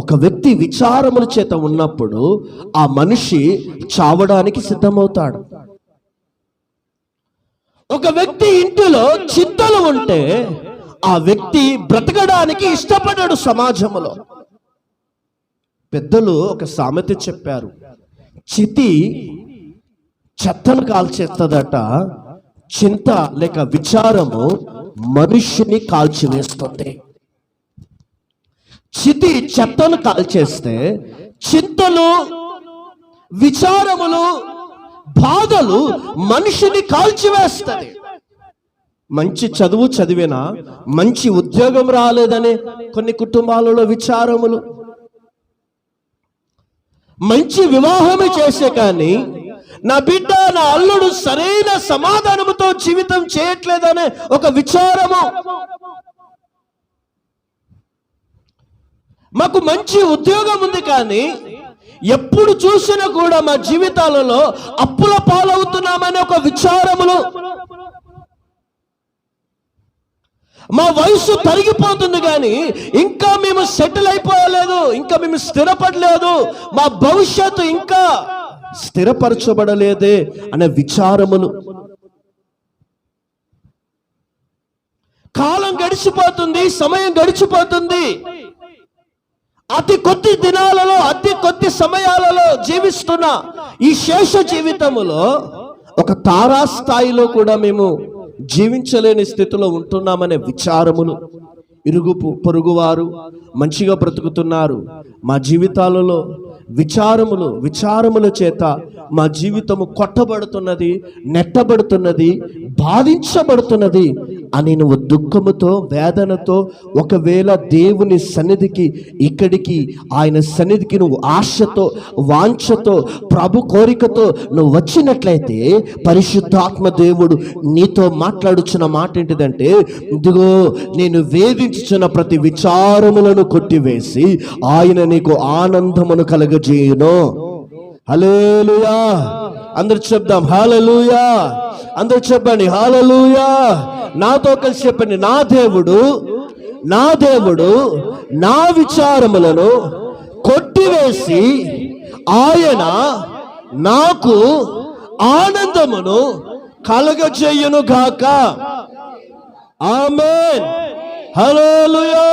ఒక వ్యక్తి విచారముల చేత ఉన్నప్పుడు ఆ మనిషి చావడానికి సిద్ధమవుతాడు. ఒక వ్యక్తి ఇంటిలో చింతలు ఉంటే ఆ వ్యక్తి బ్రతకడానికి ఇష్టపడాడు సమాజంలో. పెద్దలు ఒక సామెత చెప్పారు చితి చెత్తను కాల్చేస్తుందట చింత లేక విచారము మనుష్యుని కాల్చివేస్తుంది. చితి చెత్తను కాల్చేస్తే చింతలు విచారములు బాధలు మనిషిని కాల్చివేస్తుంది మంచి చదువు చదివినా మంచి ఉద్యోగం రాలేదనే కొన్ని కుటుంబాలలో విచారములు. మంచి వివాహమే చేసే కానీ నా బిడ్డ నా అల్లుడు సరైన సమాధానముతో జీవితం చేయట్లేదనే ఒక విచారము. మాకు మంచి ఉద్యోగం ఉంది కానీ ఎప్పుడు చూసినా కూడా మా జీవితాలలో అప్పుల పాలవుతున్నామనే ఒక విచారములు. మా వయసు తరిగిపోతుంది కానీ ఇంకా మేము సెటిల్ అయిపోలేదు ఇంకా మేము స్థిరపడలేదు మా భవిష్యత్తు ఇంకా స్థిరపరచబడలేదే అనే విచారములు. కాలం గడిచిపోతుంది సమయం గడిచిపోతుంది. అతి కొద్ది దినాలలో అతి కొద్ది సమయాలలో జీవిస్తున్న ఈ శేష జీవితములో ఒక తారా స్థాయిలో కూడా మేము జీవించలేని స్థితిలో ఉంటున్నామనే విచారములు ఇరుగు పొరుగువారు మంచిగా బ్రతుకుతున్నారు. మా జీవితాలలో విచారములు విచారముల చేత మా జీవితము కొట్టబడుతున్నది నెట్టబడుతున్నది బాధించబడుతున్నది అని నువ్వు దుఃఖముతో వేదనతో ఒకవేళ దేవుని సన్నిధికి ఇక్కడికి ఆయన సన్నిధికి నువ్వు ఆశతో వాంఛతో ప్రభు కోరికతో నువ్వు వచ్చినట్లయితే పరిశుద్ధాత్మ దేవుడు నీతో మాట్లాడుచున్న మాట ఏంటిదంటే ఇదిగో నేను వేధించుచున్న ప్రతి విచారములను కొట్టివేసి ఆయన నీకు ఆనందమును కలగజేయును. హలేలుయా అందరు చెప్దాం హాలలుయా అందరు చెప్పండి హాలలుయా నాతో కలిసి చెప్పండి నా దేవుడు నా దేవుడు నా విచారములను కొట్టివేసి ఆయన నాకు ఆనందమును కలగజేయును గాక ఆమెన్. హలోలుయా